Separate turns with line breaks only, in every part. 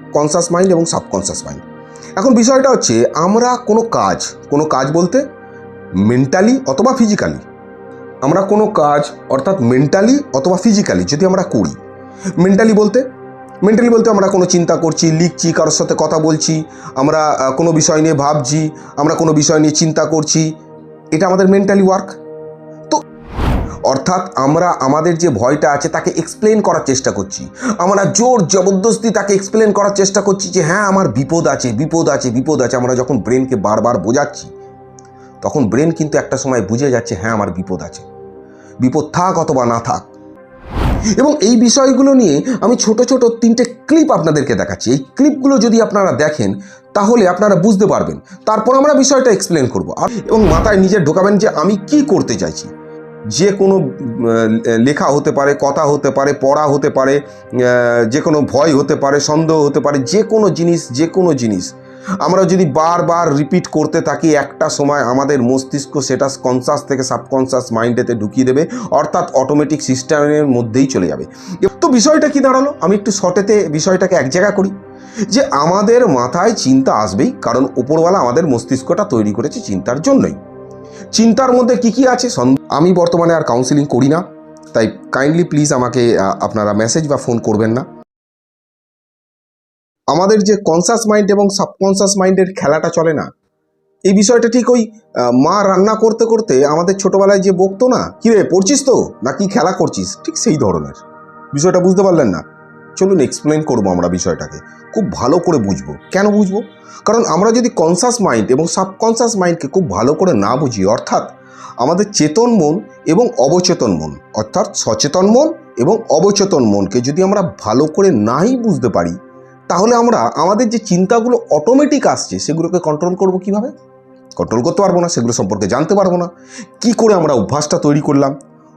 Conscious mind এবং subconscious mind এখন বিষয়টা হচ্ছে, আমরা কোনো কাজ কোনো কাজ বলতে মেন্টালি অথবা ফিজিক্যালি আমরা কোনো কাজ অর্থাৎ মেন্টালি অথবা ফিজিক্যালি যদি আমরা করি মেন্টালি বলতে মেন্টালি বলতে আমরা কোনো চিন্তা করছি, লিখছি, কারোর সাথে কথা বলছি, আমরা কোনো বিষয় নিয়ে ভাবছি, আমরা কোনো বিষয় নিয়ে চিন্তা করছি, এটা আমাদের মেন্টালি ওয়ার্ক অর্থাৎ আমরা আমাদের যে ভয়টা আছে তাকে এক্সপ্লেন করার চেষ্টা করছি। আমরা জোর জবরদস্তি তাকে এক্সপ্লেন করার চেষ্টা করছি যে হ্যাঁ আমার বিপদ আছে বিপদ আছে বিপদ আছে। আমরা যখন ব্রেনকে বারবার বোঝাচ্ছি, তখন ব্রেন কিন্তু একটা সময় বুঝে যাচ্ছে হ্যাঁ আমার বিপদ আছে। বিপদ থাক অথবা না থাক। এবং এই বিষয়গুলো নিয়ে আমি ছোট ছোট তিনটে ক্লিপ আপনাদেরকে দেখাচ্ছি। এই ক্লিপগুলো যদি আপনারা দেখেন, তাহলে আপনারা বুঝতে পারবেন। তারপর আমরা বিষয়টা এক্সপ্লেন করব। এবং মাথায় নিজে ঢোকাবেন যে, আমি কি করতে চাইছি? যে কোনো লেখা হতে পারে, কথা হতে পারে, পড়া হতে পারে যে কোনো ভয় হতে পারে, সন্দেহ হতে পারে, যে কোনো জিনিস, যে কোনো জিনিস। আমরা যদি বারবার রিপিট করতে থাকি, একটা সময় আমাদের মস্তিষ্ক সেটা কনসাস থেকে সাবকনসাস মাইন্ডেতে ঢুকিয়ে দেবে, অর্থাৎ অটোমেটিক সিস্টেমের মধ্যেই চলে যাবে। তো বিষয়টা কি দাঁড়াল? আমি একটু শর্টেতে বিষয়টাকে এক জায়গা করি। যে আমাদের মাথায় চিন্তা আসবেই, কারণ উপরওয়ালা আমাদের মস্তিষ্কটা তৈরি করেছে চিন্তার জন্যই। চিন্তার মধ্যে কি কি আছে? আমি বর্তমানে আর কাউন্সিলিং করি না, তাই কাইন্ডলি প্লিজ আমাকে আপনারা মেসেজ বা ফোন করবেন না। আমাদের যে কনসাস মাইন্ড এবং সাবকনসাস মাইন্ডের খেলাটা চলে না, এই বিষয়টা ঠিক ওই মা রান্না করতে করতে আমাদের ছোটবেলায় যে বকতো না, কিরে, পড়ছিস তো? নাকি খেলা করছিস? ঠিক সেই ধরনের। বিষয়টা বুঝতে পারলেন না। চলুন এক্সপ্লেন করব আমরা বিষয়টাকে। খুব ভালো করে বুঝব। কেন বুঝব? কারণ আমরা যদি কনসাস মাইন্ড এবং সাবকনসাস মাইন্ডকে খুব ভালো করে না বুঝি, অর্থাৎ আমাদের চেতন মন এবং অবচেতন মন, অর্থাৎ সচেতন মন এবং অবচেতন মনকে যদি আমরা ভালো করে নাই বুঝতে পারি, তাহলে আমরা আমাদের যে চিন্তাগুলো অটোমেটিক আসছে, সেগুলোকে কন্ট্রোল করব কীভাবে? কন্ট্রোল করতে পারব না, সেগুলো সম্পর্কে জানতে পারব না। কি করে আমরা অভ্যাসটা তৈরি করলাম?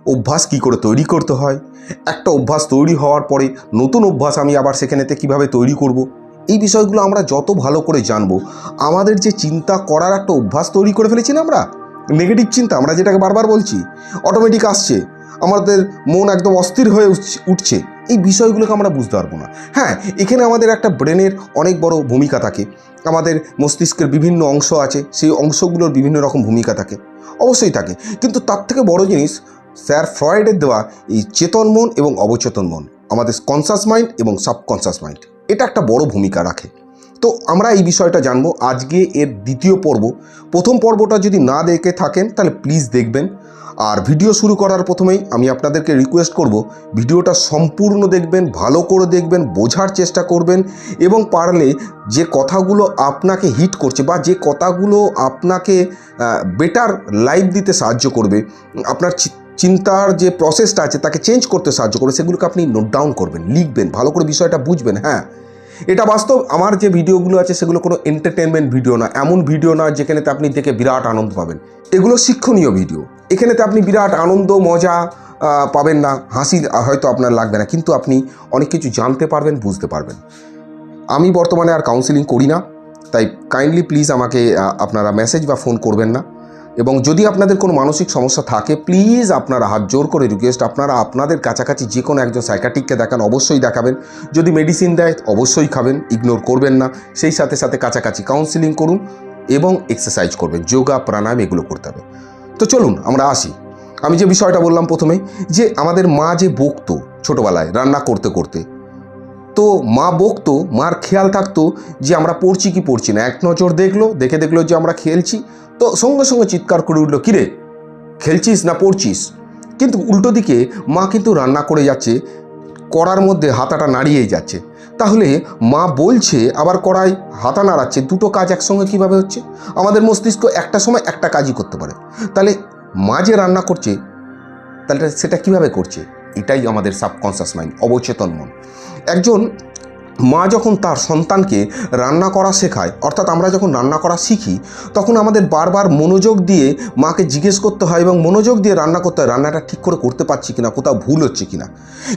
অভ্যাস কি করে তৈরি করতে হয়? একটা অভ্যাস তৈরি হওয়ার পরে নতুন অভ্যাস আমি আবার সেখানেতে কীভাবে তৈরি করব? এই বিষয়গুলো আমরা যত ভালো করে জানব, আমাদের যে চিন্তা করার একটা অভ্যাস তৈরি করে ফেলেছি না আমরা? নেগেটিভ চিন্তা আমরা যেটাকে বারবার বলছি অটোমেটিক আসছে, আমাদের মন একদম অস্থির হয়ে উঠছে- এই বিষয়গুলোকে আমরা বুঝতে পারব না। হ্যাঁ এখানে আমাদের একটা ব্রেনের অনেক বড় ভূমিকা থাকে, আমাদের মস্তিষ্কের বিভিন্ন অংশ আছে, সেই অংশগুলোর বিভিন্ন রকম ভূমিকা থাকে, অবশ্যই থাকে, কিন্তু তার থেকে বড় জিনিস স্যার ফ্রয়েডের দেওয়া এই চেতন মন এবং অবচেতন মন, আমাদের কনসাস মাইন্ড এবং সাবকনসাস মাইন্ড এটা একটা বড় ভূমিকা রাখে। তো আমরা এই বিষয়টা জানব আজকে এর দ্বিতীয় পর্ব। প্রথম পর্বটা যদি না দেখে থাকেন, তাহলে প্লিজ দেখবেন। আর ভিডিও শুরু করার প্রথমেই আমি আপনাদেরকে রিকোয়েস্ট করব ভিডিওটা সম্পূর্ণ দেখবেন, ভালো করে দেখবেন, বোঝার চেষ্টা করবেন এবং পারলে যে কথাগুলো আপনাকে হিট করছে বা যে কথাগুলো আপনাকে বেটার লাইফ দিতে সাহায্য করবে, আপনার চিন্তার যে প্রসেসটা আছে, তাকে চেঞ্জ করতে সাহায্য করবে, সেগুলোকে আপনি নোট ডাউন করবেন, লিখবেন, ভালো করে বিষয়টা বুঝবেন হ্যাঁ। এটা বাস্তব, আমার যে ভিডিওগুলো আছে, সেগুলো কোনো এন্টারটেনমেন্ট ভিডিও না, এমন ভিডিও না, যেখানেতে আপনি দেখে বিরাট আনন্দ পাবেন। এগুলো শিক্ষণীয় ভিডিও এখানেতে আপনি বিরাট আনন্দ, মজা পাবেন না, হাসি হয়তো আপনার লাগবে না, কিন্তু আপনি অনেক কিছু জানতে পারবেন, বুঝতে পারবেন। আমি বর্তমানে আর কাউন্সিলিং করি না, তাই কাইন্ডলি প্লিজ আমাকে আপনারা মেসেজ বা ফোন করবেন না। এবং যদি আপনাদের কোনো মানসিক সমস্যা থাকে প্লিজ আপনারা হাত জোর করে রিকোয়েস্ট আপনারা আপনাদের কাছাকাছি যে কোনো একজন সাইকাটিককে দেখান, অবশ্যই দেখাবেন। যদি মেডিসিন দেয়, অবশ্যই খাবেন ইগনোর করবেন না। সেই সাথে সাথে কাছাকাছি কাউন্সিলিং করুন এবং এক্সারসাইজ করবেন। যোগা, প্রাণায়াম এগুলো করতে হবে। তো চলুন, আমরা আসি। আমি যে বিষয়টা বললাম প্রথমে যে আমাদের মা যে বকতো ছোটোবেলায় রান্না করতে করতে তো মা বকতো, মার খেয়াল থাকতো যে আমরা পড়ছি কি পড়ছি না। এক নজর দেখল, দেখে দেখল যে আমরা খেলছি। তো সঙ্গে সঙ্গে চিৎকার করে উঠল, কিরে, খেলছিস না পড়ছিস? কিন্তু উল্টো দিকে মা কিন্তু রান্না করে যাচ্ছে, কড়ার মধ্যে হাতাটা নাড়িয়েই যাচ্ছে। তাহলে মা বলছে, আবার কড়াই হাতা নাড়াচ্ছে, দুটো কাজ একসঙ্গে কীভাবে হচ্ছে? আমাদের মস্তিষ্ক একটা সময় একটা কাজই করতে পারে। তাহলে মা যে রান্না করছে, তাহলে সেটা কীভাবে করছে? এটাই আমাদের সাবকনসাস মাইন্ড অবচেতন মন। একজন মা যখন তার সন্তানকে রান্না করা শেখায়, অর্থাৎ আমরা যখন রান্না করা শিখি, তখন আমাদের বারবার মনোযোগ দিয়ে মাকে জিজ্ঞেস করতে হয় এবং মনোযোগ দিয়ে রান্না করতে হয়, রান্নাটা ঠিক করে করতে পারছি কিনা, কোথাও ভুল হচ্ছে কিনা।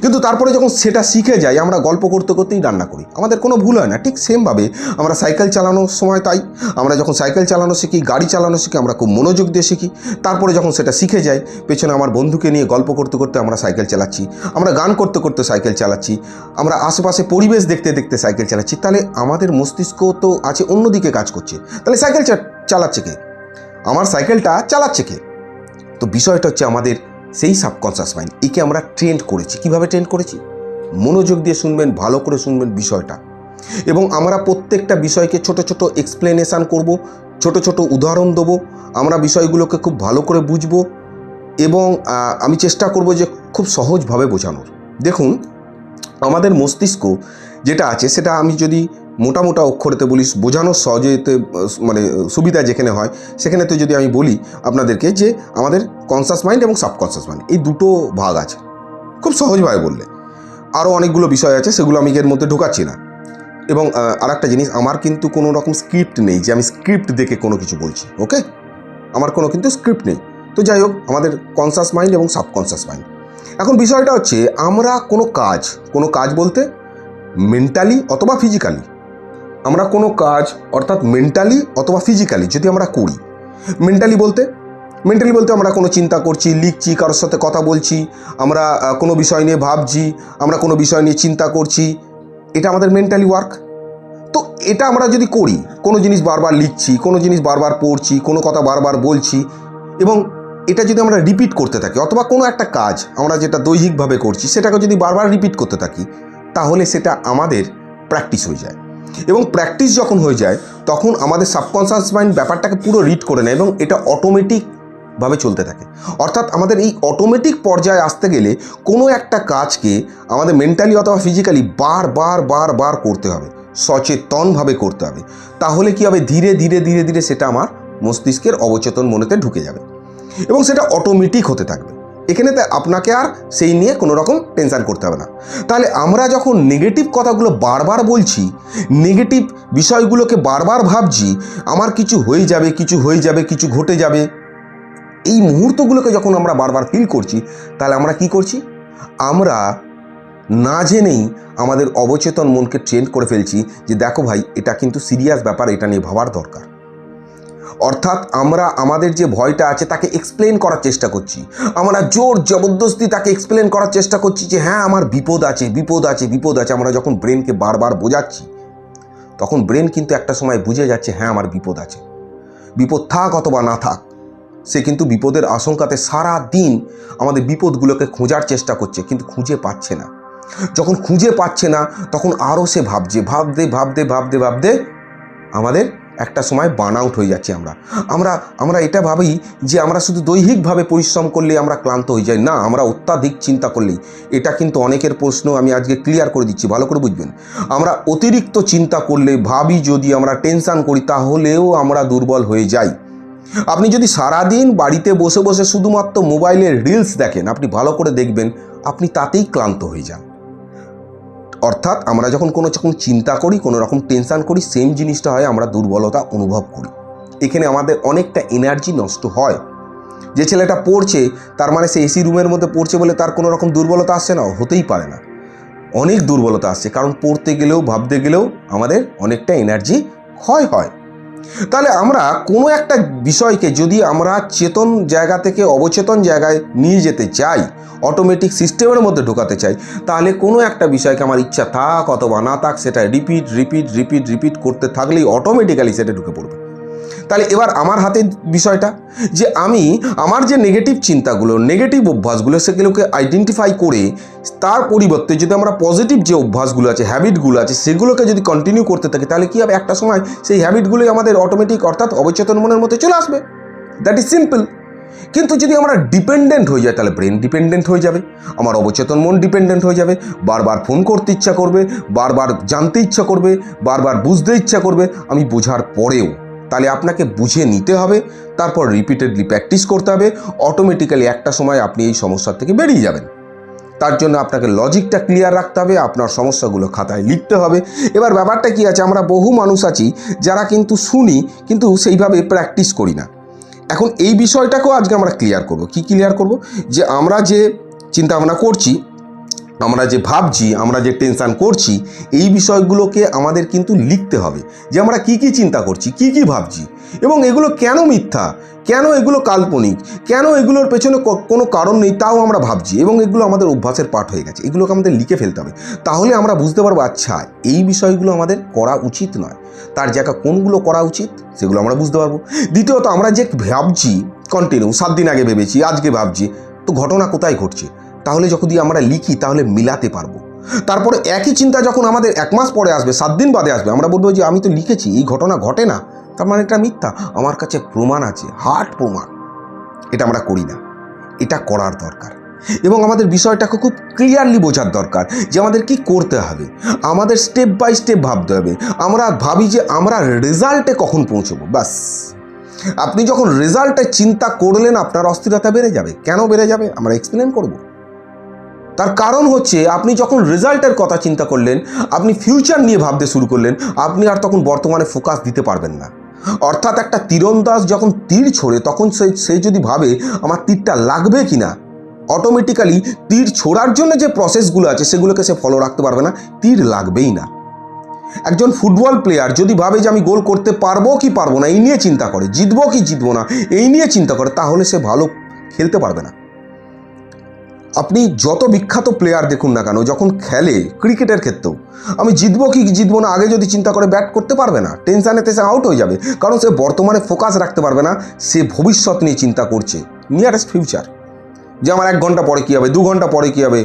কিন্তু তারপরে যখন সেটা শিখে যাই, আমরা গল্প করতে করতেই রান্না করি। আমাদের কোনো ভুল হয় না, ঠিক সেমভাবে আমরা সাইকেল চালানোর সময় তাই। আমরা যখন সাইকেল চালানো শিখি, গাড়ি চালানো শিখি, আমরা খুব মনোযোগ দিয়ে শিখি। তারপরে যখন সেটা শিখে যাই, পেছনে আমার বন্ধুকে নিয়ে গল্প করতে করতে আমরা সাইকেল চালাচ্ছি। আমরা গান করতে করতে সাইকেল চালাচ্ছি। আমরা আশেপাশে পরিবেশ দেখতে দেখতে সাইকেল চালাচ্ছি, তাহলে আমাদের মস্তিষ্ক তো আছে অন্যদিকে কাজ করছে। তাহলে সাইকেল চালাচ্ছে কে? আমার সাইকেলটা চালাচ্ছে কে? তো বিষয়টা হচ্ছে আমাদের সেই সাবকনসিয়াস মাইন্ড একে আমরা ট্রেন্ড করেছি। কীভাবে ট্রেন্ড করেছি? মনোযোগ দিয়ে শুনবেন, ভালো করে শুনবেন বিষয়টা। এবং আমরা প্রত্যেকটা বিষয়কে ছোট ছোট এক্সপ্লেনেশান করব, ছোট ছোট উদাহরণ দেবো, আমরা বিষয়গুলোকে খুব ভালো করে বুঝব এবং আমি চেষ্টা করব যে খুব সহজভাবে বোঝানোর। দেখুন, আমাদের মস্তিষ্ক যেটা আছে সেটা আমি যদি মোটা মোটা অক্ষরেতে বলি, বোঝানোর সহজেতে মানে সুবিধা যেখানে হয় সেখানে তো যদি আমি বলি আপনাদেরকে যে আমাদের কনসাস মাইন্ড এবং সাবকনসাস মাইন্ড এই দুটো ভাগ আছে। খুব সহজভাবে বললে। আরও অনেকগুলো বিষয় আছে, সেগুলো আমি এর মধ্যে ঢোকাচ্ছি না। এবং আর একটা জিনিস, আমার কিন্তু কোনো রকম স্ক্রিপ্ট নেই যে আমি স্ক্রিপ্ট দেখে কোনো কিছু বলছি, ওকে? আমার কোনো কিন্তু স্ক্রিপ্ট নেই। তো যাই হোক, আমাদের কনসাস মাইন্ড এবং সাবকনসাস মাইন্ড এখন বিষয়টা হচ্ছে, আমরা কোনো কাজ কোনো কাজ বলতে মেন্টালি অথবা ফিজিক্যালি আমরা কোনো কাজ, অর্থাৎ মেন্টালি অথবা ফিজিক্যালি যদি আমরা করি মেন্টালি বলতে মেন্টালি বলতে আমরা কোনো চিন্তা করছি, লিখছি, কারোর সাথে কথা বলছি, আমরা কোনো বিষয় নিয়ে ভাবছি, আমরা কোনো বিষয় নিয়ে চিন্তা করছি, এটা আমাদের মেন্টালি ওয়ার্ক তো এটা আমরা যদি করি, কোনো জিনিস বারবার লিখছি, কোনো জিনিস বারবার পড়ছি, কোনো কথা বারবার বলছি, এবং এটা যদি আমরা রিপিট করতে থাকি, অথবা কোনো একটা কাজ আমরা যেটা দৈহিকভাবে করছি, সেটাকে যদি বারবার রিপিট করতে থাকি তাহলে সেটা আমাদের প্র্যাকটিস হয়ে যায়। এবং প্র্যাকটিস যখন হয়ে যায়, তখন আমাদের সাবকনসিয়াস মাইন্ড ব্যাপারটাকে পুরো রিড করে নেয় এবং এটা অটোমেটিকভাবে চলতে থাকে। অর্থাৎ আমাদের এই অটোমেটিক পর্যায়ে আসতে গেলে কোনো একটা কাজকে আমাদের মেন্টালি অথবা ফিজিক্যালি বার বার বার বার করতে হবে। সচেতনভাবে করতে হবে। তাহলে কি হবে? ধীরে ধীরে ধীরে ধীরে সেটা আমার মস্তিষ্কের অবচেতন মনেতে ঢুকে যাবে। এবং সেটা অটোমেটিক হতে থাকবে। এখানে আপনাকে আর সেই নিয়ে কোনো রকম টেনশন করতে হবে না। তাহলে আমরা যখন নেগেটিভ কথাগুলো বারবার বলছি নেগেটিভ বিষয়গুলোকে বারবার ভাবছি, আমার কিছু হয়ে যাবে, কিছু হয়ে যাবে, কিছু ঘটে যাবে, এই মুহূর্তগুলোকে যখন আমরা বারবার ফিল করছি, তাহলে আমরা কি করছি? আমরা না জেনেই আমাদের অবচেতন মনকে ট্রেন করে ফেলছি যে দেখো ভাই, এটা কিন্তু সিরিয়াস ব্যাপার, এটা নিয়ে ভাবার দরকার। অর্থাৎ আমরা আমাদের যে ভয়টা আছে তাকে এক্সপ্লেন করার চেষ্টা করছি। আমরা জোর জবরদস্তি তাকে এক্সপ্লেন করার চেষ্টা করছি যে হ্যাঁ আমার বিপদ আছে বিপদ আছে বিপদ আছে। আমরা যখন ব্রেনকে বারবার বোঝাচ্ছি, তখন ব্রেন কিন্তু একটা সময় বুঝে যাচ্ছে হ্যাঁ আমার বিপদ আছে। বিপদ থাক অথবা না থাক, সে কিন্তু বিপদের আশঙ্কাতে সারা দিন আমাদের বিপদগুলোকে খোঁজার চেষ্টা করছে, কিন্তু খুঁজে পাচ্ছে না। যখন খুঁজে পাচ্ছে না, তখন আরও সে ভাবছে, ভাবতে ভাবতে ভাবতে ভাবতে আমাদের একটা সময় বার্ন আউট হয়ে যাচ্ছি আমরা। আমরা আমরা এটা ভাবি যে আমরা শুধু দৈহিকভাবে পরিশ্রম করলে আমরা ক্লান্ত হয়ে যাই। না, আমরা অত্যাধিক চিন্তা করলেই। এটা কিন্তু অনেকের প্রশ্ন আমি আজকে ক্লিয়ার করে দিচ্ছি, ভালো করে বুঝবেন। আমরা অতিরিক্ত চিন্তা করলে, ভাবি যদি আমরা টেনশন করি, তাহলেও আমরা দুর্বল হয়ে যাই। আপনি যদি সারাদিন বাড়িতে বসে বসে শুধুমাত্র মোবাইলের রিলস দেখেন, আপনি ভালো করে দেখবেন, আপনি তাতেই ক্লান্ত হয়ে যান। অর্থাৎ আমরা যখন কোনো যখন চিন্তা করি, কোনো রকম টেনশান করি সেম জিনিসটা হয়, আমরা দুর্বলতা অনুভব করি। এখানে আমাদের অনেকটা এনার্জি নষ্ট হয়। যে ছেলেটা পড়ছে, তার মানে সে এসি রুমের মধ্যে পড়ছে বলে তার কোনো রকম দুর্বলতা আসছে না, হতেই পারে না। অনেক দুর্বলতা আসছে, কারণ পড়তে গেলেও, ভাবতে গেলেও আমাদের অনেকটা এনার্জি ক্ষয় হয়। তাহলে আমরা কোনো একটা বিষয়কে যদি আমরা চেতন জায়গা থেকে অবচেতন জায়গায় নিয়ে যেতে চাই অটোমেটিক সিস্টেমের মধ্যে ঢোকাতে চাই, তাহলে কোনো একটা বিষয়কে আমার ইচ্ছা থাক অথবা না থাক সেটা রিপিট রিপিট রিপিট রিপিট করতে থাকলেই অটোমেটিক্যালি সেটা ঢুকে পড়বে। তাহলে এবার আমার হাতে বিষয়টা, যে আমি আমার যে নেগেটিভ চিন্তাগুলো নেগেটিভ অভ্যাসগুলো, সেগুলোকে আইডেন্টিফাই করে তার পরিবর্তে যদি আমরা পজিটিভ যে অভ্যাসগুলো আছে হ্যাবিটগুলো আছে, সেগুলোকে যদি কন্টিনিউ করতে থাকি, তাহলে কী হবে? একটা সময় সেই হ্যাবিটগুলোই আমাদের অটোমেটিক অর্থাৎ অবচেতন মনের মধ্যে চলে আসবে। দ্যাট ইজ সিম্পল কিন্তু যদি আমরা ডিপেন্ডেন্ট হয়ে যাই, তাহলে ব্রেন ডিপেন্ডেন্ট হয়ে যাবে, আমার অবচেতন মন ডিপেন্ডেন্ট হয়ে যাবে, বারবার ফোন করতে ইচ্ছা করবে, বারবার জানতে ইচ্ছা করবে, বারবার বুঝতে ইচ্ছা করবে, আমি বোঝার পরেও তাহলে আপনাকে বুঝে নিতে হবে, তারপর রিপিটেডলি প্র্যাকটিস করতে হবে অটোমেটিক্যালি একটা সময় আপনি এই সমস্যার থেকে বেরিয়ে যাবেন। তার জন্য আপনাকে লজিকটা ক্লিয়ার রাখতে হবে, আপনার সমস্যাগুলো খাতায় লিখতে হবে। এবার ব্যাপারটা কি আছে, আমরা বহু মানুষ আছি, যারা কিন্তু শুনি, কিন্তু সেইভাবে প্র্যাকটিস করি না। এখন এই বিষয়টাকেও আজকে আমরা ক্লিয়ার করব। কি ক্লিয়ার করব? যে আমরা যে চিন্তা ভাবনা করছি আমরা যে ভাবছি, আমরা যে টেনশান করছি, এই বিষয়গুলোকে আমাদের কিন্তু লিখতে হবে যে আমরা কি কি চিন্তা করছি, কি কি ভাবছি। এবং এগুলো কেন মিথ্যা? কেন এগুলো কাল্পনিক? কেন এগুলোর পেছনে কোনো কারণ নেই? তাও আমরা ভাবছি। এবং এগুলো আমাদের অভ্যাসের পাঠ হয়ে গেছে। এগুলোকে আমাদের লিখে ফেলতে হবে। তাহলে আমরা বুঝতে পারব আচ্ছা এই বিষয়গুলো আমাদের করা উচিত নয়। তার জায়গা কোনগুলো করা উচিত, সেগুলো আমরা বুঝতে পারব। দ্বিতীয়ত, আমরা যে ভাবছি কন্টিনিউ সাত দিন আগে ভেবেছি, আজকে ভাবছি, তো ঘটনা কোথায় ঘটছে? তাহলে দিয়ে আমরা লিখি, তাহলে মিলাতে পারব। তারপরে একই চিন্তা যখন আমাদের এক মাস পরে আসবে, সাত দিন বাদে আসবে, আমরা বলব যে আমি তো লিখেছি, এই ঘটনা ঘটে না। তার মানে এটা মিথ্যা। আমার কাছে প্রমাণ আছে, হার্ড প্রমাণ। এটা আমরা করি না। এটা করার দরকার। এবং আমাদের বিষয়টাকে খুব ক্লিয়ারলি বোঝার দরকার যে আমাদের কি করতে হবে। আমাদের স্টেপ বাই স্টেপ ভাবতে হবে। আমরা ভাবি যে আমরা রেজাল্টে কখন পৌঁছবো, ব্যাস। আপনি যখন রেজাল্টে চিন্তা করলেন, আপনার অস্থিরতা বেড়ে যাবে। কেন বেড়ে যাবে? আমরা এক্সপ্লেন করব। তার কারণ হচ্ছে আপনি যখন রেজাল্টের কথা চিন্তা করলেন, আপনি ফিউচার নিয়ে ভাবতে শুরু করলেন, আপনি আর তখন বর্তমানে ফোকাস দিতে পারবেন না। অর্থাৎ একটা তীরন্দাজ যখন তীর ছোড়ে, তখন সে সে যদি ভাবে আমার তীরটা লাগবে কি না অটোমেটিক্যালি তীর ছোড়ার জন্য যে প্রসেসগুলো আছে, সেগুলোকে সে ফলো রাখতে পারবে না, তীর লাগবেই না। একজন ফুটবল প্লেয়ার যদি ভাবে যে আমি গোল করতে পারব কি পারব না, এই নিয়ে চিন্তা করে, জিতবো কি জিতবো না, এই নিয়ে চিন্তা করে, তাহলে সে ভালো খেলতে পারবে না। আপনি যত বিখ্যাত প্লেয়ার দেখুন না কেন, যখন খেলে ক্রিকেটের ক্ষেত্রেও, আমি জিতবো কি জিতবো না, আগে যদি চিন্তা করে ব্যাট করতে পারবে না টেনশানে সে আউট হয়ে যাবে, কারণ সে বর্তমানে ফোকাস রাখতে পারবে না, সে ভবিষ্যৎ নিয়ে চিন্তা করছে নিয়ারেস্ট ফিউচার যে আমার এক ঘণ্টা পরে কী হবে, দু ঘণ্টা পরে কী হবে,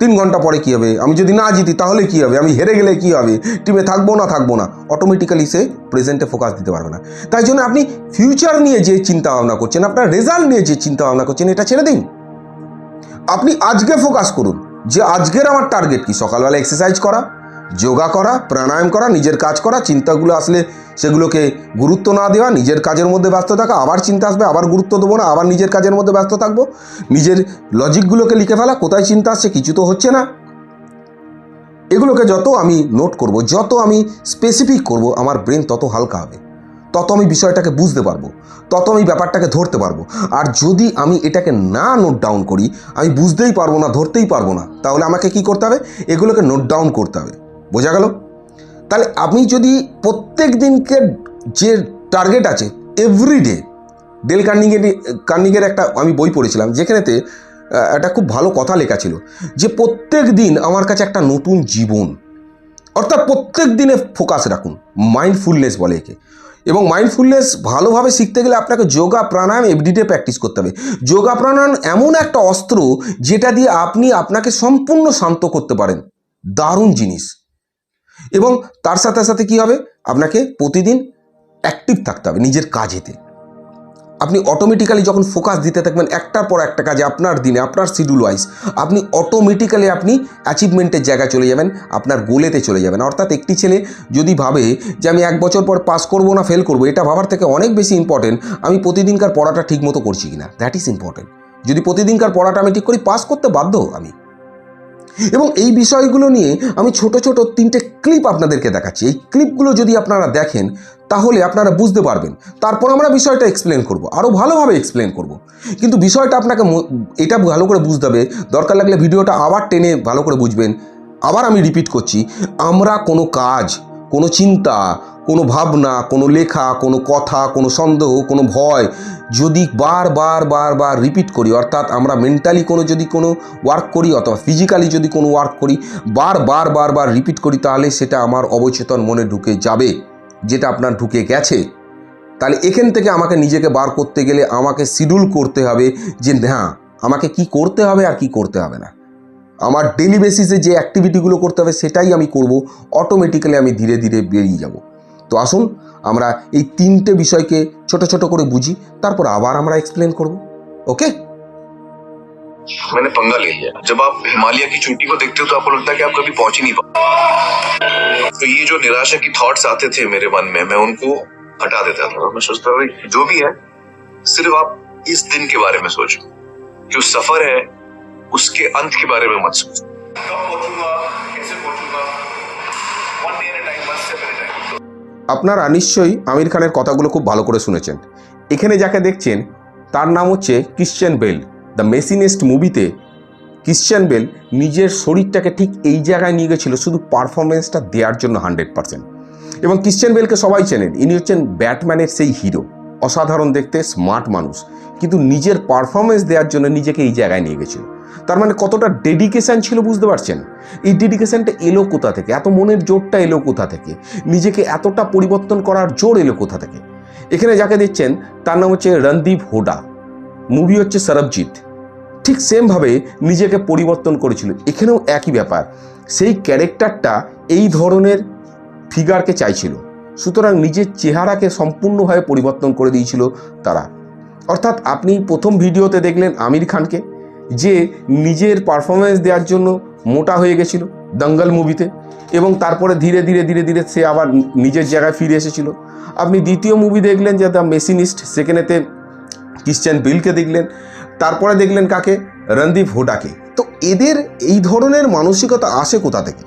তিন ঘণ্টা পরে কী হবে, আমি যদি না জিতি তাহলে কী হবে, আমি হেরে গেলে কী হবে টিমে থাকব না থাকব না অটোমেটিক্যালি সে প্রেজেন্টে ফোকাস দিতে পারবে না। তাই জন্য আপনি ফিউচার নিয়ে যে চিন্তা ভাবনা করছেন, আপনার রেজাল্ট নিয়ে যে চিন্তা ভাবনা করছেন, এটা ছেড়ে দিন। আপনি আজকে ফোকাস করুন যে আজকের আমার টার্গেট কি? সকালবেলা এক্সারসাইজ করা যোগা করা, প্রাণায়াম করা, নিজের কাজ করা, চিন্তাগুলো আসলে সেগুলোকে গুরুত্ব না দেওয়া, নিজের কাজের মধ্যে ব্যস্ত থাকা, আবার চিন্তা আসবে, আবার গুরুত্ব দেবো না, আবার নিজের কাজের মধ্যে ব্যস্ত থাকব, নিজের লজিকগুলোকে লিখে ফেলা, কোথায় চিন্তা আসছে কিছু তো হচ্ছে না। এগুলোকে যত আমি নোট করব, যত আমি স্পেসিফিক করব, আমার ব্রেন তত হালকা হবে। তত আমি বিষয়টাকে বুঝতে পারব, তত আমি ব্যাপারটাকে ধরতে পারব। আর যদি আমি এটাকে না নোট ডাউন করি, আমি বুঝতেই পারব না, ধরতেই পারব না, তাহলে আমাকে কি করতে হবে? এগুলোকে নোট ডাউন করতে হবে। বোঝা গেল? তাহলে আমি যদি প্রত্যেক দিনকে যে টার্গেট আছে এভরিডে ডেল কার্নিগের কার্নিগের একটা আমি বই পড়েছিলাম, যেখানেতে একটা খুব ভালো কথা লেখা ছিল, যে প্রত্যেক দিন আমার কাছে একটা নতুন জীবন, অর্থাৎ প্রত্যেক দিনে ফোকাস রাখুন মাইন্ডফুলনেস বলে একে। এবং মাইন্ডফুলনেস ভালোভাবে শিখতে গেলে আপনাকে যোগা প্রাণায়াম এভরিডে প্র্যাকটিস করতে হবে। যোগা প্রাণায়াম এমন একটা অস্ত্র যেটা দিয়ে আপনি আপনাকে সম্পূর্ণ শান্ত করতে পারেন। দারুণ জিনিস। এবং তার সাথে সাথে কি হবে? আপনাকে প্রতিদিন অ্যাক্টিভ থাকতে হবে নিজের কাজেতে। আপনি অটোমেটিক্যালি যখন ফোকাস দিতে থাকবেন, একটার পর একটা কাজে আপনার দিনে, আপনার শিডিউল ওয়াইজ আপনি অটোমেটিক্যালি আপনি অ্যাচিভমেন্টের জায়গায় চলে যাবেন, আপনার গোলেতে চলে যাবেন। অর্থাৎ একটি ছেলে যদি ভাবে যে আমি এক বছর পর পাস করব না ফেল করব, এটা ভাবার থেকে অনেক বেশি ইম্পর্টেন্ট আমি প্রতিদিনকার পড়াটা ঠিক মতো করছি কিনা। দ্যাট ইজ ইম্পর্টেন্ট যদি প্রতিদিনকার পড়াটা আমি ঠিক করি পাস করতে বাধ্য আমি। এবং এই বিষয়গুলো নিয়ে আমি ছোট ছোট তিনটে ক্লিপ আপনাদেরকে দেখাচ্ছি। এই ক্লিপগুলো যদি আপনারা দেখেন, তাহলে আপনারা বুঝতে পারবেন। তারপর আমরা বিষয়টা এক্সপ্লেন করব আরও ভালোভাবে এক্সপ্লেন করব। কিন্তু বিষয়টা আপনাকে এটা ভালো করে বুঝতে হবে। দরকার লাগলে ভিডিওটা আবার টেনে ভালো করে বুঝবেন। আবার আমি রিপিট করছি, আমরা কোনো কাজ, কোনো চিন্তা কোনো ভাবনা, কোনো লেখা, কোনো কথা, কোনো সন্দেহ, কোনো ভয় যদি বার বার বার বার রিপিট করি, অর্থাৎ আমরা মেন্টালি কোনো যদি কোনো ওয়ার্ক করি অথবা ফিজিক্যালি যদি কোনো ওয়ার্ক করি, বার বার বার বার রিপিট করি, তাহলে সেটা আমার অবচেতন মনে ঢুকে যাবে, যেটা আপনার ঢুকে গেছে। তাহলে এখান থেকে আমাকে নিজেকে বার করতে গেলে আমাকে শিডিউল করতে হবে যে হ্যাঁ আমাকে কি করতে হবে আর কি করতে হবে না। আমার ডেলি বেসিসে যে অ্যাক্টিভিটিগুলো করতে হবে, সেটাই আমি করব অটোমেটিক্যালি আমি ধীরে ধীরে বেরিয়ে যাব। তো আসুন আমরা এই তিনটে বিষয়কে ছোট ছোট করে বুঝি তারপর আবার আমরা এক্সপ্লেন করব ওকে
मैंने पंगा ले लिया जब आप हिमालय की चोटी को देखते हो तो आपको लगता है कि आप कभी पहुंच ही नहीं पाओ तो ये जो निराशा की थॉट्स आते थे मेरे मन में मैं उनको हटा देता था और मैं सोचता था कि जो भी है सिर्फ आप इस दिन के बारे में सोचो जो सफर है उसके अंत के बारे में मत सोचो कब पहुंचूंगा कैसे पहुंचूंगा
আপনারা নিশ্চয়ই আমির খানের কথাগুলো খুব ভালো করে শুনেছেন। এখানে যাকে দেখছেন, তার নাম হচ্ছে ক্রিশ্চিয়ান বেল দ্য মেসিনেস্ট মুভিতে ক্রিশ্চিয়ান বেল নিজের শরীরটাকে ঠিক এই জায়গায় নিয়ে গেছিল, শুধু পারফরমেন্সটা দেওয়ার জন্য হান্ড্রেড পার্সেন্ট এবং ক্রিশ্চিয়ান বেলকে সবাই চেনেন, ইনি হচ্ছেন ব্যাটম্যানের সেই হিরো, অসাধারণ দেখতে স্মার্ট মানুষ। কিন্তু নিজের পারফরমেন্স দেওয়ার জন্য নিজেকে এই জায়গায় নিয়ে গেছিল। তার মানে কতটা ডেডিকেশন ছিল বুঝতে পারছেন? এই ডেডিকেশনটা এলো কোথা থেকে? এত মনের জোরটা এলো কোথা থেকে? নিজেকে এতটা পরিবর্তন করার জোর এলো কোথা থেকে? এখানে যাকে দেখছেন, তার নাম হচ্ছে রণদীপ হোডা। মুভি হচ্ছে সরবজিৎ। ঠিক সেমভাবে নিজেকে পরিবর্তন করেছিল। এখানেও একই ব্যাপার। সেই ক্যারেক্টারটা এই ধরনের ফিগারকে চাইছিল। সুতরাং নিজের চেহারাকে সম্পূর্ণভাবে পরিবর্তন করে দিয়েছিল তারা। অর্থাৎ আপনি প্রথম ভিডিওতে দেখলেন আমির খানকে। যে নিজের পারফরমেন্স দেওয়ার জন্য মোটা হয়ে গেছিল দঙ্গল মুভিতে এবং তারপরে ধীরে ধীরে ধীরে ধীরে সে আবার নিজের জায়গায় ফিরে এসেছিল। আপনি দ্বিতীয় মুভি দেখলেন যে দ্য মেশিনিস্ট সেখানেতে ক্রিশ্চান বিলকে দেখলেন, তারপরে দেখলেন কাকে? রণদীপ হোডাকে। তো এদের এই ধরনের মানসিকতা আসে কোথা থেকে?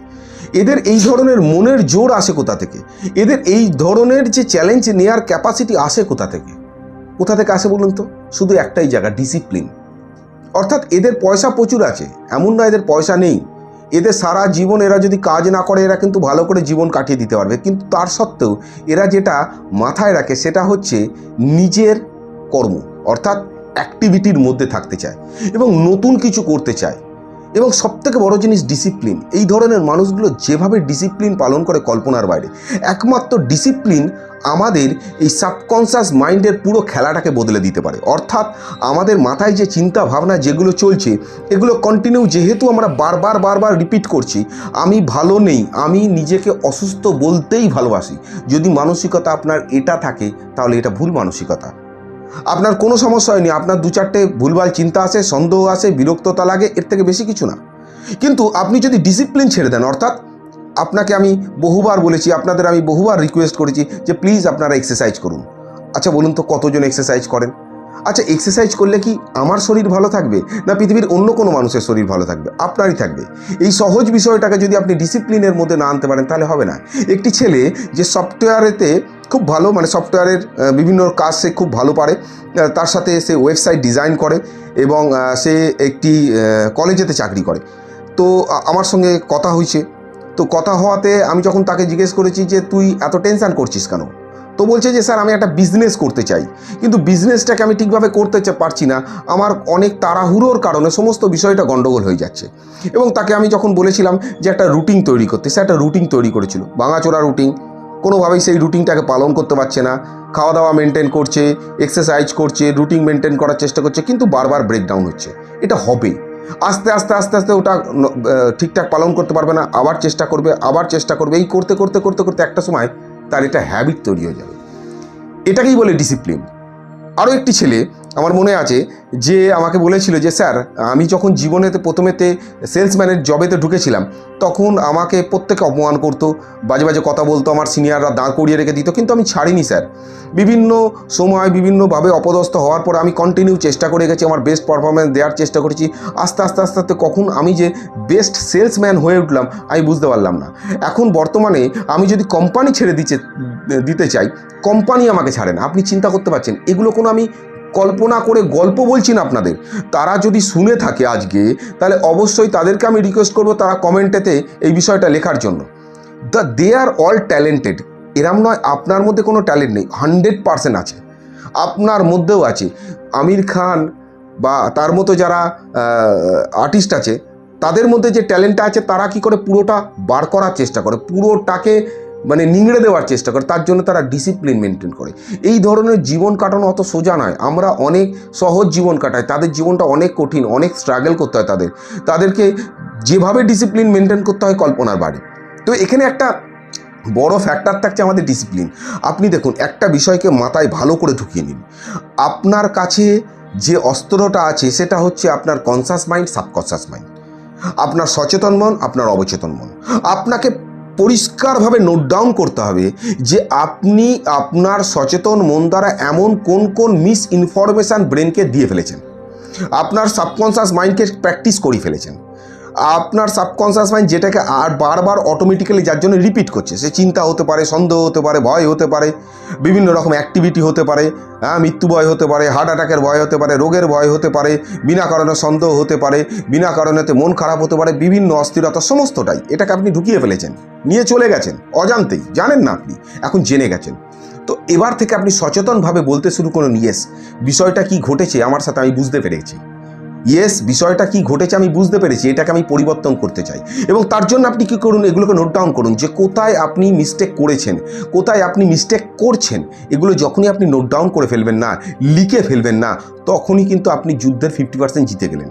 এদের এই ধরনের মনের জোর আসে কোথা থেকে? এদের এই ধরনের যে চ্যালেঞ্জ নেওয়ার ক্যাপাসিটি আসে কোথা থেকে? কোথা থেকে আসে বলুন তো? শুধু একটাই জায়গা ডিসিপ্লিন অর্থাৎ এদের পয়সা প্রচুর আছে। এমন না এদের পয়সা নেই। এদের সারা জীবন এরা যদি কাজ না করে, এরা কিন্তু ভালো করে জীবন কাটিয়ে দিতে পারবে। কিন্তু তার সত্ত্বেও এরা যেটা মাথায় রাখে সেটা হচ্ছে নিজের কর্ম, অর্থাৎ অ্যাক্টিভিটির মধ্যে থাকতে চায় এবং নতুন কিছু করতে চায়। এবং সবথেকে বড় জিনিস ডিসিপ্লিন এই ধরনের মানুষগুলো যেভাবে ডিসিপ্লিন পালন করে কল্পনার বাইরে, একমাত্র ডিসিপ্লিন আমাদের এই সাবকনসিয়াস মাইন্ডের পুরো খেলাটাকে বদলে দিতে পারে। অর্থাৎ আমাদের মাথায় যে চিন্তা ভাবনা যেগুলো চলছে, এগুলো কন্টিনিউ যেহেতু আমরা বারবার বারবার রিপিট করছি, আমি ভালো নেই, আমি নিজেকে অসুস্থ বলতেই ভালোবাসি। যদি মানসিকতা আপনার এটা থাকে, তাহলে এটা ভুল মানসিকতা। আপনার কোনো সমস্যা হয়নি, আপনার দু চারটে ভুলভাল চিন্তা আসে, সন্দেহ আসে, বিরক্ততা লাগে, এর থেকে বেশি কিছু না। কিন্তু আপনি যদি ডিসিপ্লিন ছেড়ে দেন, অর্থাৎ আপনাকে আমি বহুবার বলেছি, আপনাদের আমি বহুবার রিকোয়েস্ট করেছি যে প্লিজ আপনারা এক্সারসাইজ করুন। আচ্ছা বলুন তো কতজন এক্সারসাইজ করেন? আচ্ছা এক্সারসাইজ করলে কি আমার শরীর ভালো থাকবে? না পৃথিবীর অন্য কোনো মানুষের শরীর ভালো থাকবে? আপনারই থাকবে। এই সহজ বিষয়টাকে যদি আপনি ডিসিপ্লিনের মধ্যে না আনতে পারেন, তাহলে হবে না। একটি ছেলে যে সফটওয়্যারেতে খুব ভালো মানে সফটওয়্যারের বিভিন্ন কাজ সে খুব ভালো পারে তার সাথে সে ওয়েবসাইট ডিজাইন করে এবং সে একটি কলেজেতে চাকরি করে। তো আমার সঙ্গে কথা হয়েছে। তো কথা হওয়াতে আমি যখন তাকে জিজ্ঞেস করেছি যে, তুই এত টেনশন করছিস কেন? তো বলছে যে, স্যার, আমি একটা বিজনেস করতে চাই। কিন্তু বিজনেসটাকে আমি ঠিকভাবে করতে পারছি না। আমার অনেক তাড়াহুড়োর কারণে সমস্ত বিষয়টা গণ্ডগোল হয়ে যাচ্ছে। এবং তাকে আমি যখন বলেছিলাম যে, একটা রুটিন তৈরি করতে। সে একটা রুটিন তৈরি করেছিল। ভাঙাচোরা রুটিন কোনোভাবেই সেই রুটিনটাকে পালন করতে পারছে না। খাওয়া দাওয়া মেনটেন করছে এক্সারসাইজ করছে রুটিন মেনটেন করার চেষ্টা করছে, কিন্তু বারবার ব্রেকডাউন হচ্ছে। এটা হবে। আস্তে আস্তে আস্তে আস্তে ওটা ঠিকঠাক পালন করতে পারবে না, আবার চেষ্টা করবে, আবার চেষ্টা করবে, এই করতে করতে করতে করতে একটা সময় তার এটা হ্যাবিট তৈরি হয়ে যাবে। এটাকেই বলে ডিসিপ্লিন আরও একটি ছেলে আমার মনে আছে যে আমাকে বলেছিল যে, স্যার, আমি যখন জীবনেতে প্রথমেতে সেলসম্যানের জবেতে ঢুকেছিলাম, তখন আমাকে প্রত্যেকে অপমান করতো, বাজে বাজে কথা বলতো, আমার সিনিয়ররা দাঁড় করিয়ে রেখে দিত, কিন্তু আমি ছাড়িনি, স্যার। বিভিন্ন সময় বিভিন্নভাবে অপদস্থ হওয়ার পর আমি কন্টিনিউ চেষ্টা করে গেছি, আমার বেস্ট পারফরমেন্স দেওয়ার চেষ্টা করেছি। আস্তে আস্তে আস্তে আস্তে কখন আমি যে বেস্ট সেলসম্যান হয়ে উঠলাম, আমি বুঝতে পারলাম না। এখন বর্তমানে আমি যদি কোম্পানি ছেড়ে দিতে দিতে চাই কোম্পানি আমাকে ছাড়ে না। আপনি চিন্তা করতে পারছেন, এগুলো কোনো আমি কল্পনা করে গল্প বলছি না আপনাদের। তারা যদি শুনে থাকে আজকে, তাহলে অবশ্যই তাদেরকে আমি রিকোয়েস্ট করব তারা কমেন্টেতে এই বিষয়টা লেখার জন্য। The they are all talented এরম নয়, আপনার মধ্যে কোনো ট্যালেন্ট নেই। হান্ড্রেড পারসেন্ট আছে। আপনার মধ্যেও আছে। আমির খান বা তার মতো যারা আর্টিস্ট আছে, তাদের মধ্যে যে ট্যালেন্টটা আছে, তারা কি করে পুরোটা বার করার চেষ্টা করে? পুরোটাকে মানে নিংড়ে দেওয়ার চেষ্টা করে, তার জন্য তারা ডিসিপ্লিন মেনটেন করে। এই ধরনের জীবন কাটানো অত সোজা নয়। আমরা অনেক সহজ জীবন কাটাই, তাদের জীবনটা অনেক কঠিন, অনেক স্ট্রাগল করতে হয় তাদের। তাদেরকে যেভাবে ডিসিপ্লিন মেনটেন করতে হয় কল্পনার বাড়ি। তো এখানে একটা বড় ফ্যাক্টর থাকছে আমাদের ডিসিপ্লিন আপনি দেখুন, একটা বিষয়কে মাথায় ভালো করে ঢুকিয়ে নিন। আপনার কাছে যে অস্ত্রটা আছে, সেটা হচ্ছে আপনার কনসাস মাইন্ড সাবকনসাস মাইন্ড আপনার সচেতন মন, আপনার অবচেতন মন। আপনাকে পরিষ্কারভাবে নোট ডাউন করতে হবে যে আপনি আপনার সচেতন মন দ্বারা এমন কোন কোন মিস ইনফরমেশান ব্রেনকে দিয়ে ফেলেছেন। আপনার সাবকনসাস মাইন্ডকে প্র্যাকটিস করে ফেলেছেন। আপনার সাবকনসাস মাইন্ড যেটাকে আর বারবার অটোমেটিক্যালি যার জন্য রিপিট করছে। সে চিন্তা হতে পারে, সন্দেহ হতে পারে, ভয় হতে পারে, বিভিন্ন রকম অ্যাক্টিভিটি হতে পারে হ্যাঁ মৃত্যু ভয় হতে পারে হার্ট অ্যাটাকের ভয় হতে পারে, রোগের ভয় হতে পারে, বিনা কারণে সন্দেহ হতে পারে, বিনা কারণেতে মন খারাপ হতে পারে, বিভিন্ন অস্থিরতা সমস্তটাই এটাকে আপনি ঢুকিয়ে ফেলেছেন, নিয়ে চলে গেছেন, অজান্তেই, জানেন না আপনি, এখন জেনে গেছেন। তো এবার থেকে আপনি সচেতনভাবে বলতে শুরু করুন ইয়েস বিষয়টা কি ঘটেছে, আমার সাথে আমি বুঝতে পেরেছি। ইয়েস বিষয়টা কি ঘটেছে আমি বুঝতে পেরেছি, এটাকে আমি পরিবর্তন করতে চাই। এবং তার জন্য আপনি কী করুন, এগুলোকে নোট ডাউন করুন যে কোথায় আপনি মিস্টেক করেছেন, কোথায় আপনি মিস্টেক করছেন, এগুলো যখনই আপনি নোট ডাউন করে ফেলবেন না, লিখে ফেলবেন না, তখনই কিন্তু আপনি যুদ্ধের ফিফটি পার্সেন্ট জিতে গেলেন।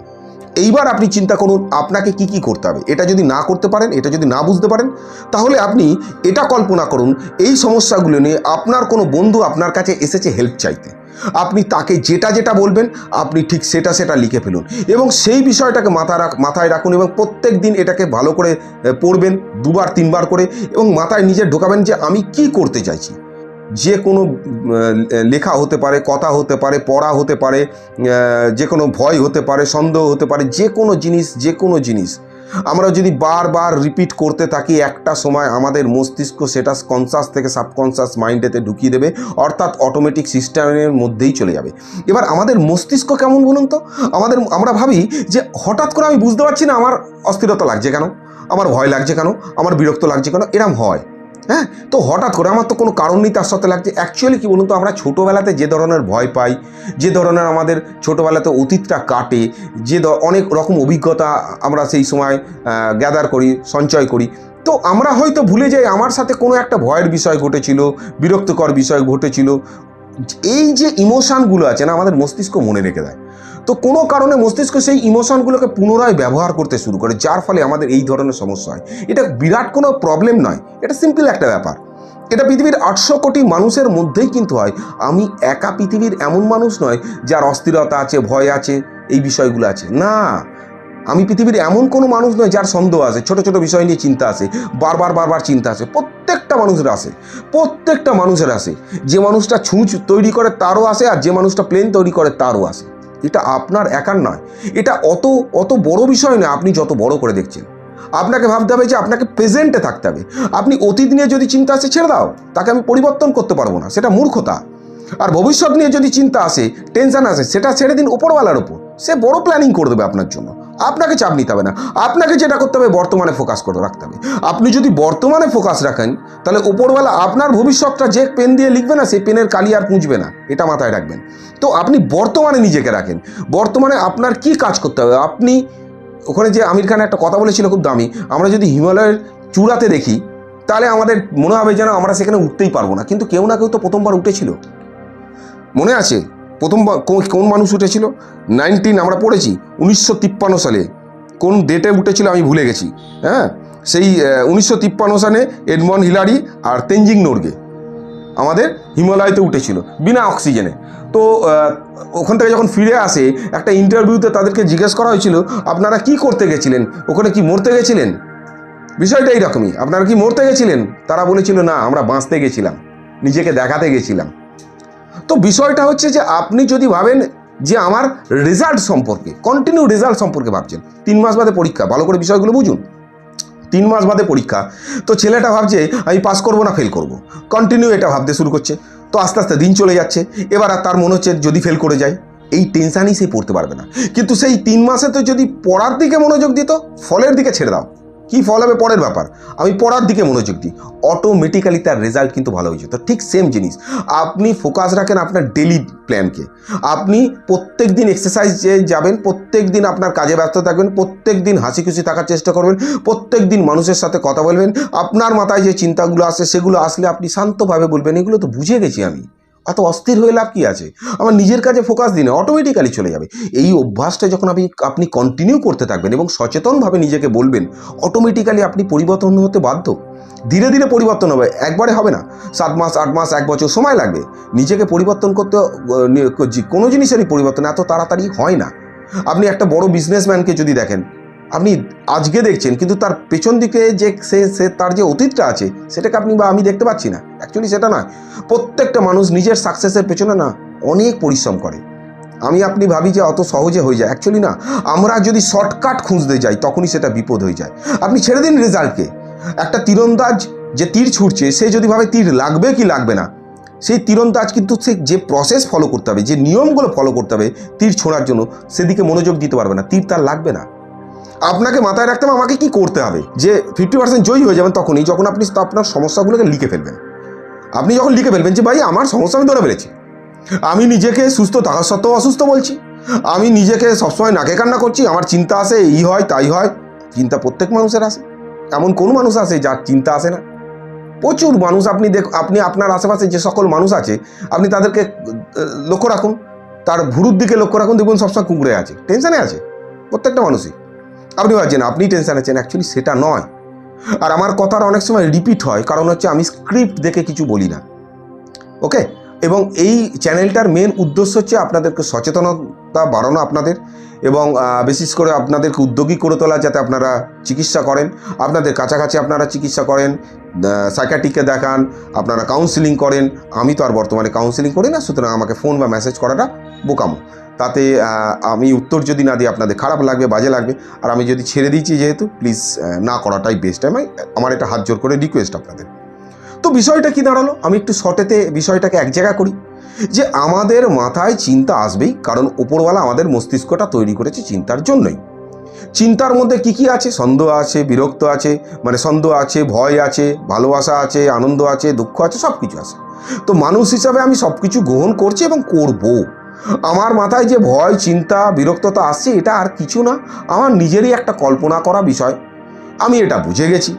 এইবার আপনি চিন্তা করুন, আপনাকে কি কি করতে হবে। এটা যদি না করতে পারেন, এটা যদি না বুঝতে পারেন, তাহলে আপনি এটা কল্পনা করুন, এই সমস্যাগুলো নিয়ে আপনার কোনো বন্ধু আপনার কাছে এসেছে হেল্প চাইতে। আপনি তাকে যেটা যেটা বলবেন, আপনি ঠিক সেটা সেটা লিখে ফেলুন এবং সেই বিষয়টাকে মাথা রাখ, মাথায় রাখুন এবং প্রত্যেক দিন এটাকে ভালো করে পড়বেন, দুবার, তিনবার করে এবং মাথায় নিজে ঢোকাবেন যে আমি কি করতে চাইছি। যে কোনো লেখা হতে পারে, কথা হতে পারে, পড়া হতে পারে যে কোনো ভয় হতে পারে, সন্দেহ হতে পারে, যে কোনো জিনিস, যে কোনো জিনিস। আমরা যদি বারবার রিপিট করতে থাকি, একটা সময় আমাদের মস্তিষ্ক সেটা কনসাস থেকে সাবকনসাস মাইন্ডেতে ঢুকিয়ে দেবে, অর্থাৎ অটোমেটিক সিস্টেমের মধ্যেই চলে যাবে। এবার আমাদের মস্তিষ্ক কেমন বলুন তো? আমাদের, আমরা ভাবি যে হঠাৎ করে আমি বুঝতে পারছি না আমার অস্থিরতা লাগছে কেন? আমার ভয় লাগছে কেন? আমার বিরক্ত লাগছে কেন? এরম হয়। হ্যাঁ? তো হঠাৎ করে আমার তো কোনো কারণ নেই তার সাথে লাগছে। অ্যাকচুয়ালি কী বলুন তো, আমরা ছোটোবেলাতে যে ধরনের ভয় পাই, যে ধরনের আমাদের ছোটোবেলাতে অতীতটা কাটে, যে অনেক রকম অভিজ্ঞতা আমরা সেই সময় গ্যাদার করি, সঞ্চয় করি। তো আমরা হয়তো ভুলে যাই, আমার সাথে কোনো একটা ভয়ের বিষয় ঘটেছিল, বিরক্তকর বিষয় ঘটেছিল। এই যে ইমোশানগুলো আছে না, আমাদের মস্তিষ্ক মনে রেখে দেয়। তো কোনো কারণে মস্তিষ্ক সেই ইমোশনগুলোকে পুনরায় ব্যবহার করতে শুরু করে, যার ফলে আমাদের এই ধরনের সমস্যা হয়। এটা বিরাট কোনো প্রবলেম নয়, এটা সিম্পল একটা ব্যাপার। এটা পৃথিবীর আটশো কোটি মানুষের মধ্যেই কিন্তু হয়। আমি একা পৃথিবীর এমন মানুষ নয় যার অস্থিরতা আছে, ভয় আছে, এই বিষয়গুলো আছে। না, আমি পৃথিবীর এমন কোনো মানুষ নয় যার সন্দেহ আছে, ছোট ছোট বিষয় নিয়ে চিন্তা আসে বারবার বারবার চিন্তা আসে প্রত্যেকটা মানুষের আসে প্রত্যেকটা মানুষের আসে যে মানুষটা ছুঁচ তৈরি করে তারও আসে আর যে মানুষটা প্লেন তৈরি করে তারও আসে এটা আপনার একার নয়। এটা অত অত বড় বিষয় নয় আপনি যত বড় করে দেখছেন। আপনাকে ভাবতে হবে যে আপনাকে প্রেজেন্টে থাকতে হবে। আপনি অতীত নিয়ে যদি চিন্তা আসে, ছেড়ে দাও। তাকে আমি পরিবর্তন করতে পারব না। সেটা মূর্খতা। আর ভবিষ্যৎ নিয়ে যদি চিন্তা আসে টেনশন আসে, সেটা ছেড়ে দিন ওপরওয়ালার ওপর সে বড় প্ল্যানিং করে দেবে আপনার জন্য। আপনাকে চাপ নিতে হবে না। আপনাকে যেটা করতে হবে, বর্তমানে ফোকাস করে রাখতে হবে। আপনি যদি বর্তমানে ফোকাস রাখেন, তাহলে ওপরওয়ালা আপনার ভবিষ্যৎটা যে পেন দিয়ে লিখবে না, সেই পেনের কালি আর পুঁজবে না। এটা মাথায় রাখবেন। তো আপনি বর্তমানে নিজেকে রাখেন। বর্তমানে আপনার কি কাজ করতে হবে? আপনি, ওখানে যে আমির খান একটা কথা বলেছিল খুব দামি, আমরা যদি হিমালয়ের চূড়াতে দেখি, তাহলে আমাদের মনে হবে যেন আমরা সেখানে উঠতেই পারব না। কিন্তু কেউ না কেউ তো প্রথমবার উঠেছিল। মনে আছে? প্রথমবার কো- কোন মানুষ উঠেছিল? নাইনটিন আমরা পড়েছি, উনিশশো তিপ্পান্ন সালে। কোন ডেটে উঠেছিল আমি ভুলে গেছি হ্যাঁ? সেই উনিশশো তিপ্পান্ন সালে এডমন হিলারি আর তেনজিং নোরগে আমাদের হিমালয়তে উঠেছিল, বিনা অক্সিজেনে। তো ওখান থেকে যখন ফিরে আসে, একটা ইন্টারভিউতে তাদেরকে জিজ্ঞেস করা হয়েছিল, আপনারা কি করতে গেছিলেন? ওখানে কি মরতে গেছিলেন? বিষয়টা এইরকমই আপনারা কি মরতে গেছিলেন? তারা বলেছিল, না, আমরা বাঁচতে গেছিলাম, নিজেকে দেখাতে গেছিলাম। তো বিষয়টা হচ্ছে যে আপনি যদি ভাবেন যে আমার রেজাল্ট সম্পর্কে কন্টিনিউ রেজাল্ট সম্পর্কে ভাবছেন, তিন মাস বাদে পরীক্ষা, ভালো করে বিষয়গুলো বুঝুন। তিন মাস বাদে পরীক্ষা, তো ছেলেটা ভাবছে, আমি পাস করব না ফেল করব। কন্টিনিউ এটা ভাবতে শুরু করছে। তো আস্তে আস্তে দিন চলে যাচ্ছে। এবার আর তার মনে হচ্ছে যদি ফেল করে যায়, এই টেনশানই সে পড়তে পারবে না। কিন্তু সেই তিন মাসে তো যদি পড়ার দিকে মনোযোগ দিত, ফলের দিকে ছেড়ে দাও। কি ফল হবে পরের ব্যাপার? আমি পড়ার দিকে মনোযোগ দিই। অটোমেটিক্যালি তার রেজাল্ট কিন্তু ভালো হয়েছে। তো ঠিক সেম জিনিস। আপনি ফোকাস রাখেন আপনার ডেলি প্ল্যানকে আপনি প্রত্যেক দিন এক্সারসাইজে যাবেন প্রত্যেক দিন আপনার কাজে ব্যস্ত থাকবেন প্রত্যেক দিন হাসি খুশি থাকার চেষ্টা করবেন প্রত্যেক দিন মানুষের সাথে কথা বলবেন, আপনার মাথায় যে চিন্তাগুলো আসে সেগুলো আসলে আপনি শান্তভাবে বলবেন, এগুলো তো বুঝে গেছি আমি। অত অস্থির হয়ে লাভ কি আছে? আমার নিজের কাজে ফোকাস দিন অটোমেটিক্যালি চলে যাবে। এই অভ্যাসটা যখন আপনি আপনি কন্টিনিউ করতে থাকবেন এবং সচেতনভাবে নিজেকে বলবেন অটোমেটিক্যালি আপনি পরিবর্তন হতে বাধ্য। ধীরে ধীরে পরিবর্তন হবে, একবারে হবে না। সাত মাস, আট মাস, এক বছর সময় লাগবে। নিজেকে পরিবর্তন করতে কোনো জিনিসেরই পরিবর্তন এত তাড়াতাড়ি হয় না। আপনি একটা বড় বিজনেসম্যানকে যদি দেখেন আপনি আজকে দেখছেন, কিন্তু তার পেছন দিকে যে সে সে, তার যে অতীতটা আছে, সেটাকে আপনি বা আমি দেখতে পাচ্ছি না। অ্যাকচুয়ালি সেটা নয়। প্রত্যেকটা মানুষ নিজের সাকসেসের পেছনে না অনেক পরিশ্রম করে। আমি আপনি ভাবি যে অত সহজে হয়ে যায়। অ্যাকচুয়ালি না, আমরা যদি শর্টকাট খুঁজতে যাই, তখনই সেটা বিপদ হয়ে যায়। আপনি ছেড়ে দিন রেজাল্টকে। একটা তীরন্দাজ যে তীর ছুটছে, সে যদি ভাবে তীর লাগবে কি লাগবে না, সেই তীরন্দাজ কিন্তু সে যে প্রসেস ফলো করতে হবে, যে নিয়মগুলো ফলো করতে হবে, তীর ছোঁড়ার জন্য, সেদিকে মনোযোগ দিতে পারবে না। তীর তার লাগবে না। আপনাকে মাথায় রাখতে হবে, আমাকে কি করতে হবে? যে ফিফটি পার্সেন্ট জয়ী হয়ে যাবেন তখনই যখন আপনি আপনার সমস্যাগুলোকে লিখে ফেলবেন। আপনি যখন লিখে ফেলবেন যে, ভাই, আমার সমস্যা আমি ধরে ফেলেছি। আমি নিজেকে সুস্থ থাকা সত্ত্বেও অসুস্থ বলছি। আমি নিজেকে সবসময় নাকে কান্না করছি, আমার চিন্তা আসে, এই হয়, তাই হয়। চিন্তা প্রত্যেক মানুষের আসে। এমন কোন মানুষ আছে যার চিন্তা আসে না? প্রচুর মানুষ আপনি দেখ, আপনি আপনার আশেপাশে যে সকল মানুষ আছে, আপনি তাদেরকে লক্ষ্য রাখুন। তার ভুরুর দিকে লক্ষ্য রাখুন, দেখুন সবসময় কুঁকড়ে আছে। টেনশনে আছে। প্রত্যেকটা মানুষই। আপনি ভাবছেন, আপনি টেনশন আছেন অ্যাকচুয়ালি সেটা নয়। আর আমার কথার অনেক সময় রিপিট হয়, কারণ হচ্ছে আমি স্ক্রিপ্ট দেখে কিছু বলি না। ওকে এবং এই চ্যানেলটার মেন উদ্দেশ্য হচ্ছে আপনাদেরকে সচেতনতা বাড়ানো আপনাদের, এবং বিশেষ করে আপনাদেরকে উদ্যোগী করে তোলা যাতে আপনারা চিকিৎসা করেন। আপনাদের কাছাকাছি আপনারা চিকিৎসা করেন সাইকাটিককে দেখান, আপনারা কাউন্সিলিং করেন। আমি তো আর বর্তমানে কাউন্সিলিং করি না, সুতরাং আমাকে ফোন বা মেসেজ করাটা বোকামো। তাতে আমি উত্তর যদি না দিই, আপনাদের খারাপ লাগবে, বাজে লাগবে। আর আমি যদি ছেড়ে দিচ্ছি যেহেতু প্লিজ না করাটাই বেস্ট আমি, আমার এটা হাত জোর করে রিকোয়েস্ট আপনাদের। তো বিষয়টা কি দাঁড়াল? আমি একটু শর্টেতে বিষয়টাকে এক জায়গা করি। যে আমাদের মাথায় চিন্তা আসবেই, কারণ ওপরওয়ালা আমাদের মস্তিষ্কটা তৈরি করেছে চিন্তার জন্যই। চিন্তার মধ্যে কি কি আছে? সন্দেহ আছে, বিরক্ত আছে মানে সন্দেহ আছে, ভয় আছে, ভালোবাসা আছে, আনন্দ আছে, দুঃখ আছে সব কিছু আছে। তো মানুষ হিসাবে আমি সব কিছু গ্রহণ করছি এবং করব। আমার মাথায় যে ভয়, চিন্তা, বিরক্ততা আসছে, এটা আর কিছু না। আমার নিজেরই একটা কল্পনা করা বিষয়। আমি এটা বুঝে গেছি।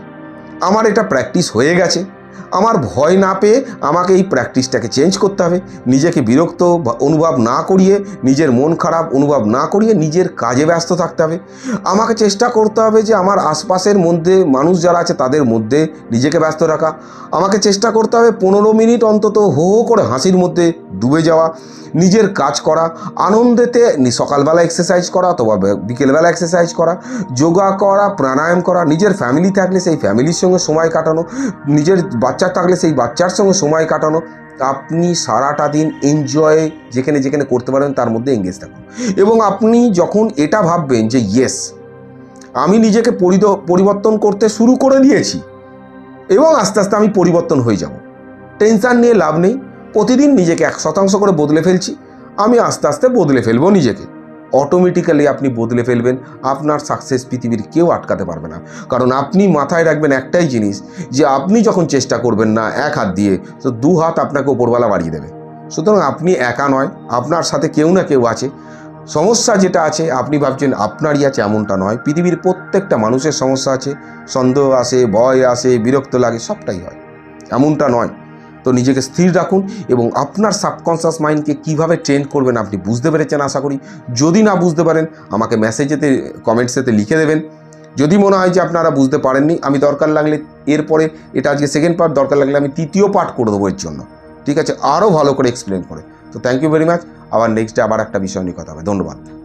আমার এটা প্র্যাকটিস হয়ে গেছে। আমার ভয় না পেয়ে আমাকে এই প্র্যাকটিসটাকে চেঞ্জ করতে হবে। নিজেকে বিরক্ত বা- অনুভব না করিয়ে, নিজের মন খারাপ অনুভব না করিয়ে নিজের কাজে ব্যস্ত থাকতে হবে। আমাকে চেষ্টা করতে হবে যে আমার আশপাশের মধ্যে মানুষ যারা আছে তাদের মধ্যে নিজেকে ব্যস্ত রাখা। আমাকে চেষ্টা করতে হবে পনেরো মিনিট অন্তত হো হো করে হাসির মধ্যে ডুবে যাওয়া, নিজের কাজ করা, আনন্দেতে সকালবেলা এক্সারসাইজ করা অথবা বিকেলবেলা এক্সারসাইজ করা, যোগা করা, প্রাণায়াম করা, নিজের ফ্যামিলি থাকলে সেই ফ্যামিলির সঙ্গে সময় কাটানো, নিজের বাচ্চা থাকলে সেই বাচ্চার সঙ্গে সময় কাটানো, আপনি সারাটা দিন এনজয় যেখানে যেখানে করতে পারেন তার মধ্যে এঙ্গেজ থাকুন। এবং আপনি যখন এটা ভাববেন যে ইয়েস আমি নিজেকে পরিবর্তন করতে শুরু করে দিয়েছি এবং আস্তে আস্তে আমি পরিবর্তন হয়ে যাব। টেনশন নিয়ে লাভ নেই। প্রতিদিন নিজেকে এক শতাংশ করে বদলে ফেলছি। আমি আস্তে আস্তে বদলে ফেলব নিজেকে। অটোমেটিক্যালি আপনি বদলে ফেলবেন, আপনার সাকসেস পৃথিবীর কেউ আটকাতে পারবে না। কারণ আপনি মাথায় রাখবেন একটাই জিনিস, যে আপনি যখন চেষ্টা করবেন না, এক হাত দিয়ে, তো দু হাত আপনাকে ওপরওয়ালা বাড়িয়ে দেবে। সুতরাং আপনি একা নয়, আপনার সাথে কেউ না কেউ আছে। সমস্যা যেটা আছে, আপনি ভাবছেন আপনারই আছে এমনটা নয়, পৃথিবীর প্রত্যেকটা মানুষের সমস্যা আছে, সন্দেহ আসে, ভয় আসে, বিরক্ত লাগে, সবটাই হয়। এমনটা নয়। তো নিজেকে স্থির রাখুন এবং আপনার সাবকনসিয়াস মাইন্ডকে কীভাবে ট্রেন করবেন আপনি বুঝতে পেরেছেন আশা করি। যদি না বুঝতে পারেন, আমাকে মেসেজেতে কমেন্টসেতে লিখে দেবেন। যদি মনে হয় যে আপনারা বুঝতে পারেননি, আমি দরকার লাগলে এরপরে এটা আজকে সেকেন্ড পার্ট দরকার লাগলে আমি তৃতীয় পার্ট করে দেবো এর জন্য। ঠিক আছে? আরও ভালো করে এক্সপ্লেন করে। তো থ্যাংক ইউ ভেরি মাচ আবার নেক্সট ডে আবার একটা বিষয় নিয়ে কথা হবে। ধন্যবাদ।